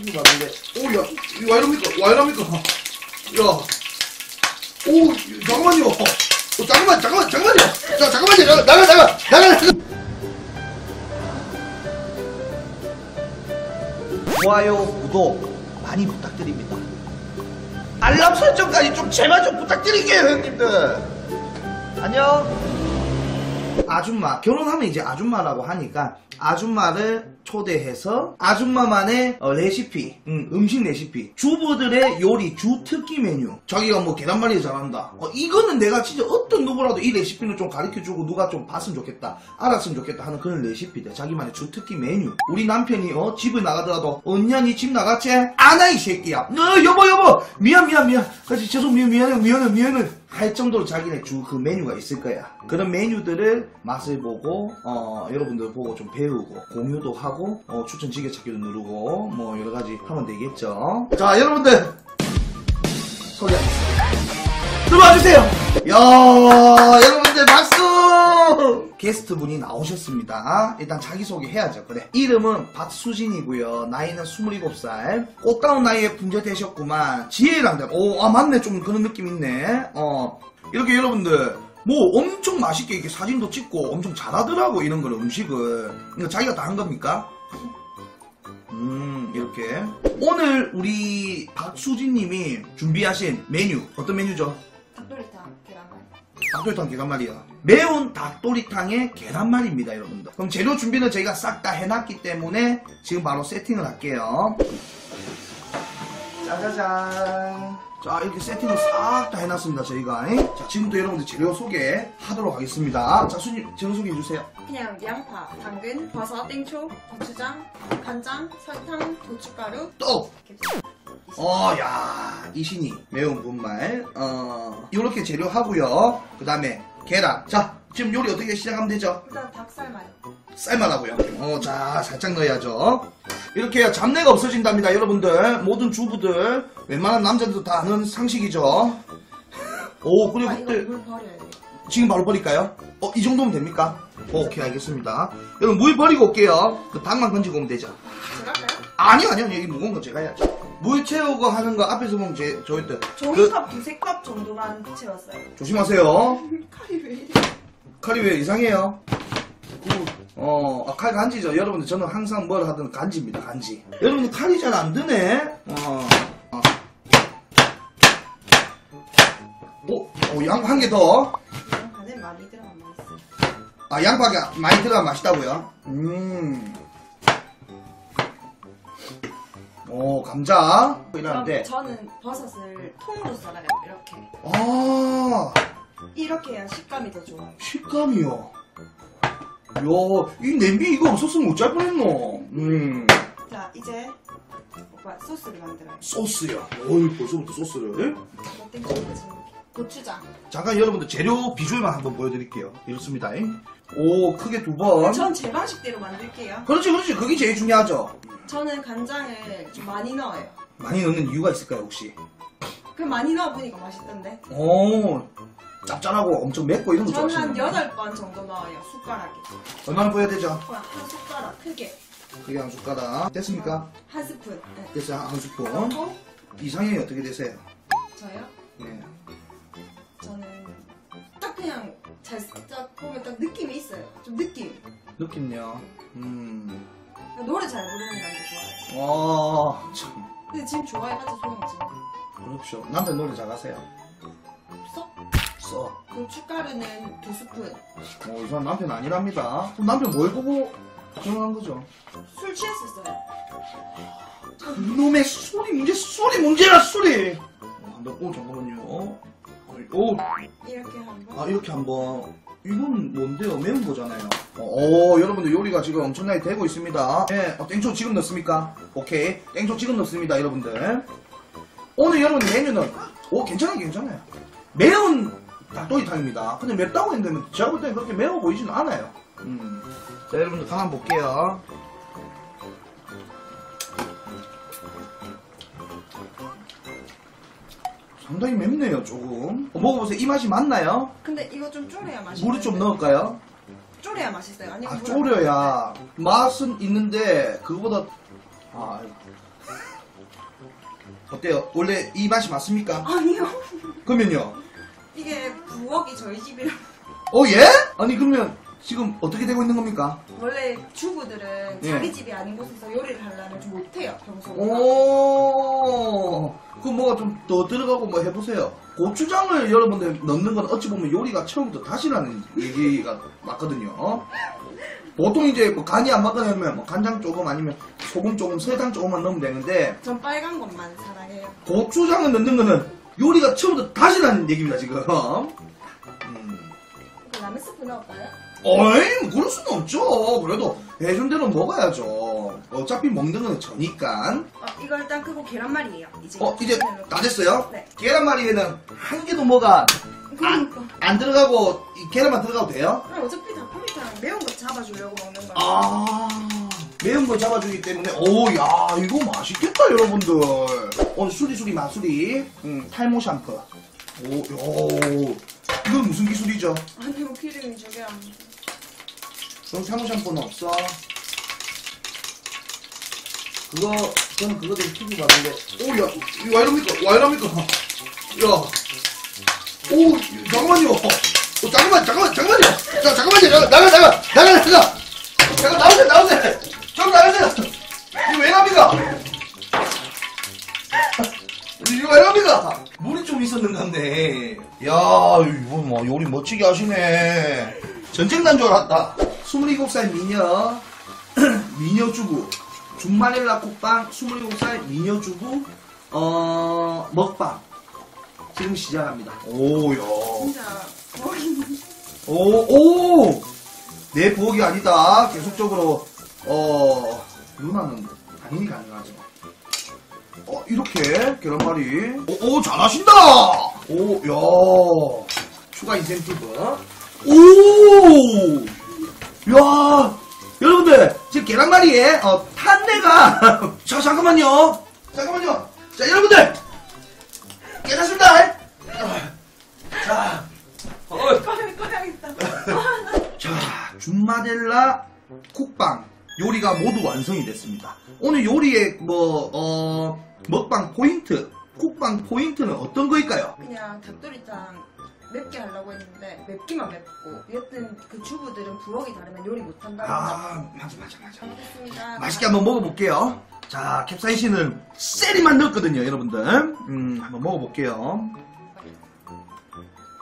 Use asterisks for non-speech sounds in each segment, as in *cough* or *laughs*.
치킨 봤는데, 오, 야, 이거 와 이럽니까? 와 이럽니까? 야, 오, 잠깐만요. 어, 잠깐만, 잠깐만, 잠깐만요. 자, 잠깐만요. 나가, 나가, 나가, 나가. 좋아요, 구독 많이 부탁드립니다. 알람 설정까지 좀 제발 좀 부탁드릴게요, 형님들. 안녕. 아줌마 결혼하면 이제 아줌마라고 하니까 아줌마를 초대해서 아줌마만의 어, 레시피 음, 식 레시피. 주부들의 요리 주 특기 메뉴. 자기가 뭐 계란말이 잘한다. 어, 이거는 내가 진짜 어떤 누구라도 이 레시피는 좀 가르쳐주고 누가 좀 봤으면 좋겠다 알았으면 좋겠다 하는 그런 레시피들. 자기만의 주 특기 메뉴. 우리 남편이 어 집을 나가더라도 언니야 니집 나갔지? 안아 이 새끼야. 어 여보 여보. 미안 미안 미안. 그렇지. 죄송 미안 미안해 미안해 미안해 할 정도로 자기네 주 그 메뉴가 있을 거야. 그런 메뉴들을 맛을 보고 어, 여러분들 보고 좀 배우고 공유도 하고 어, 추천 지게찾기도 누르고 뭐 여러 가지 하면 되겠죠. 자 여러분들 소개하겠습니다. 들어와 주세요. 야 여러분들 박수. 게스트 분이 나오셨습니다. 일단 자기소개 해야죠. 그래. 이름은 박수진이고요. 나이는 27살. 꽃다운 나이에 분재되셨구만. 지혜랑, 오, 아, 맞네. 좀 그런 느낌 있네. 어, 이렇게 여러분들, 뭐 엄청 맛있게 이렇게 사진도 찍고 엄청 잘하더라고, 이런 걸 음식을. 이거 자기가 다 한 겁니까? 음, 이렇게. 오늘 우리 박수진님이 준비하신 메뉴, 어떤 메뉴죠? 닭도리탕 닭도리탕 계란말이야. 매운 닭도리탕의 계란말입니다, 여러분들. 그럼 재료 준비는 저희가 싹 다 해놨기 때문에 지금 바로 세팅을 할게요. 짜자잔. 자, 이렇게 세팅을 싹 다 해놨습니다, 저희가. 자, 지금부터 여러분들 재료 소개 하도록 하겠습니다. 자, 수님, 재료 소개해 주세요. 그냥 양파, 당근, 버섯, 땡초, 고추장, 간장, 설탕, 고춧가루 떡! 어, 야, 이신이 매운 분말. 어, 요렇게 재료 하고요. 그 다음에 계란. 자, 지금 요리 어떻게 시작하면 되죠? 일단 닭살마요 삶아라고요. 어, 자, 살짝 넣어야죠. 이렇게 잡내가 없어진답니다, 여러분들. 모든 주부들, 웬만한 남자들도 다 아는 상식이죠. 오, 그리고 아 이거 그때, 물 버려야 돼 지금 바로 버릴까요? 어, 이 정도면 됩니까? 오케이, 알겠습니다. 여러분, 물 버리고 올게요. 그 닭만 건지고 오면 되죠. 제가 할까요? 아니요, 아니요, 여기 무거운 건 제가 해야죠. 물 채우고 하는 거 앞에서 보면 제, 저희 때. 그, 종이컵 두세 컵 정도만 채웠어요 조심하세요. *laughs* 칼이 왜 이래 칼이 왜 이상해요? 어, 아, 칼 간지죠. 여러분들, 저는 항상 뭘 하든 간지입니다, 간지. 여러분들, 칼이 잘 안 드네? 어, 어. 오, 오, 양한개 더. 양파는 많이 들어간 맛있어 아, 양파가 많이 들어가 맛있다고요? 음. 오, 감자. 그럼 이러는데. 저는 버섯을 통으로 썰어요 이렇게 아, 이렇게 해야 식감이 더 좋아요 식감이요. 야, 이 냄비 이거 없었으면 어쩔 뻔했노. 음. 자 이제 오빠 소스를 만들어요 소스야. 어이, 벌써부터 소스를. 이거 땡초까지 고추장 잠깐 여러분들 재료 비주얼만 한번 보여드릴게요. 이렇습니다. 오, 크게 두 번. 전 제 방식대로 만들게요 그렇지, 그렇지. 그게 제일 중요하죠. 저는 간장을 좀 많이 넣어요 많이 넣는 이유가 있을까요, 혹시? 그 많이 넣어보니까 맛있던데 오, 짭짤하고 엄청 맵고 이런 거 저는 한 좋아하시는 8번 정도 넣어요 숟가락에 얼마나 보여야 되죠? 그냥 한 숟가락 크게 그게 한 숟가락. 됐습니까? 한 스푼 네. 됐어요, 한 스푼. 그리고 이상형이 어떻게 되세요? 저요? 예. 잘 딱 보면 딱 느낌이 있어요 좀 느낌 느낌요. 음. 노래 잘 부르는 남자 좋아해요 어, 참. 근데 지금 좋아해봤자 소용없지 그렇죠. 남편 노래 잘하세요. 써? 써. 고춧가루는 두 스푼 어, 이 사람 남편 아니랍니다. 그럼 남편 뭘 보고 결혼한 거죠? 술 취했었어요 그놈의 술이 문제, 술이 문제야, 술이! 어, 너, 오, 잠깐만요. 오, 이렇게 한번 아, 이렇게 한번. 이건 뭔데요? 매운 거잖아요. 어, 오, 여러분들 요리가 지금 엄청나게 되고 있습니다. 예, 어, 땡초 지금 넣습니까? 오케이. 땡초 지금 넣습니다, 여러분들. 오늘 여러분들 메뉴는, 오, 괜찮아요, 괜찮아요. 매운 닭도리탕입니다. 근데 맵다고 했는데, 제가 볼 때는 그렇게 매워 보이지는 않아요. 음. 자, 여러분들 간 한번 볼게요. 상당히 맵네요, 조금. 어, 먹어보세요. 이 맛이 맞나요? 근데 이거 좀 졸여야 맛있어요 물을 좀 넣을까요? 졸여야 맛있어요 아니면 아, 물을 졸여야 맛은 있는데 그거보다 아 어때요? 원래 이 맛이 맞습니까? 아니요. 그러면요. 이게 부엌이 저희 집이라 어 예? 아니 그러면 지금 어떻게 되고 있는 겁니까? 원래 주부들은 예. 자기 집이 아닌 곳에서 요리를 하려면 좀 못해요 평소 에. 오, 그 뭐가 좀 더 들어가고 뭐 해보세요. 고추장을 여러분들 넣는 건 어찌 보면 요리가 처음부터 다시라는 얘기가 맞거든요. 어? 보통 이제 뭐 간이 안 맞거나 뭐 간장 조금 아니면 소금 조금, 설탕 조금만 넣으면 되는데 전 빨간 것만 사랑해요. 고추장을 넣는 거는 요리가 처음부터 다시라는 얘기입니다 지금. 스프 넣을까요? 어이, 뭐 그럴 수는 없죠. 그래도 해준 대로 먹어야죠. 어차피 먹는 거는 저니까. 어, 이거 일단 끄고 계란말이에요. 이제. 어, 이제 다 됐어요? 네. 계란말이에는 한 개도 뭐가 그러니까. 안 들어가고, 이 계란만 들어가도 돼요? 그럼 어차피 닭볶음탕 매운 거 잡아주려고 먹는 거야. 아, 매운 거 잡아주기 때문에, 오, 야, 이거 맛있겠다, 여러분들. 오늘 수리수리 마수리, 음, 탈모 샴푸. 오, 요, 이건 무슨 기술이죠? 아니 뭐 기름이 저게 안. 그럼 탈모 샴푸는 없어? 그거, 저는 그거 되게 피부 받는데, 오, 야, 이거 와 이럽니까? 와 이럽니까? 야, 오, 잠깐만요. 어, 잠깐만, 잠깐만, 잠깐만요. 자, 잠깐만요. 나가, 나가, 나가, 나가, 나가. 잠깐 나오세요, 나오세요. 좀 나가세요. 이거 왜 납니까? *laughs* 이거 왜 납니까? 좀 있었는 건데. 야, 이거 뭐 요리 멋지게 하시네. 전쟁 난 줄 알았다. 27살 미녀, *clears throat* 미녀 주부. 중마닐라 국방 27살 미녀 주부, 어, 먹방. 지금 시작합니다. 오, 야. 진짜 거의 오, 오! 내 부엌이 아니다. 계속적으로, 어, 누나는 당연히 가능하죠. 어, 이렇게, 계란말이. 오, 오, 잘하신다! 오, 야. 추가 인센티브. 오! 야, 여러분들, 지금 계란말이에, 어, 탄내가. *laughs* 자, 잠깐만요. 잠깐만요. 자, 여러분들! 깨닫습니다! 자, 어, 꺼야 꺼야겠다. 자, 준마델라 쿡방 요리가 모두 완성이 됐습니다. 오늘 요리의 뭐, 어, 먹방 포인트, 쿡방 포인트는 어떤 거일까요? 그냥 닭도리탕 맵게 하려고 했는데 맵기만 맵고 여튼 그 주부들은 부엌이 다르면 요리 못한다고 아, 맞아, 맞아, 맞아. 잘못했습니다. 맛있게 한번 먹어볼게요. 자, 캡사이신은 셀이만 넣었거든요, 여러분들. 음, 한번 먹어볼게요.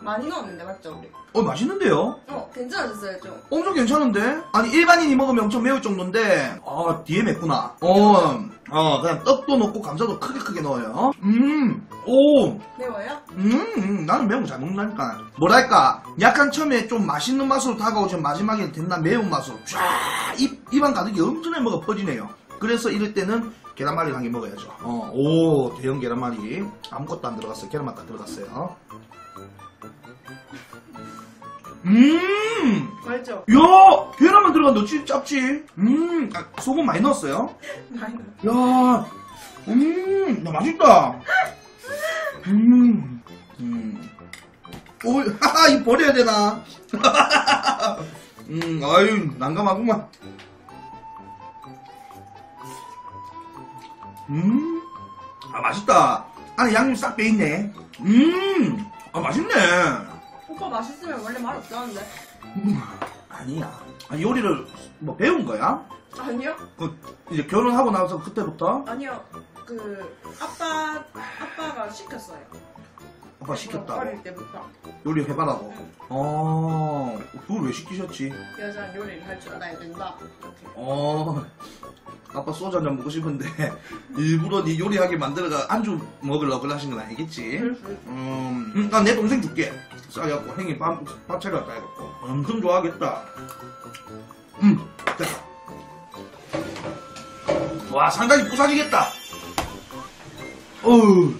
많이 넣었는데 맞죠 우리? 어, 맛있는데요? 어 괜찮아졌어요 좀. 엄청 괜찮은데? 아니, 일반인이 먹으면 엄청 매울 정도인데, 아, 뒤에 맵구나. 어, 어, 그냥 떡도 넣고 감자도 크게 크게 넣어요. 음, 오, 매워요? 음, 음, 나는 매운 거 잘 먹는다니까. 뭐랄까, 약간 처음에 좀 맛있는 맛으로 다가오지만 마지막에 된다 매운 맛으로 쫙, 입, 입안 가득이 엄청나게 먹어 퍼지네요. 그래서 이럴 때는 계란말이 한 개 먹어야죠. 어, 오, 대형 계란말이. 아무것도 안 들어갔어요. 계란만 딱 들어갔어요. 음! 맞죠? 야! 계란만 들어갔는데 진짜 짭지? 음! 아, 소금 많이 넣었어요? *laughs* 많이 넣었어요. 야, 음, 야, 맛있다. 음, 음. 오, *laughs* 하하, 이 버려야 되나? *laughs* 음, 아유, 난감하구만. 음, 아, 맛있다. 안에 양념 싹 빼있네. 음, 아, 맛있네. 오빠 맛있으면 원래 맛 없다는데? 음, 아니야. 아, 요리를 뭐 배운 거야? 아니요? 그, 이제 결혼하고 나서 그때부터? 아니요. 그 아빠 아빠가 시켰어요. 아빠 시켰다고. 어릴 때부터 요리 해봐라고. 어, 그걸 왜 시키셨지? 여자는 요리를 할 줄 알아야 된다. 이렇게. 어, 아빠 소주 한잔 먹고 싶은데, *laughs* 일부러 네 요리하게 만들어가 안주 먹으려고 하신 건 아니겠지? 그럴 수 있어. 음, 음, 난내 동생 줄게. 싸갖고, 형이 밥, 밥 차려갖고 해갖고. 엄청 좋아하겠다. 음, 됐다. 와, 상당히 부사지겠다. 어우,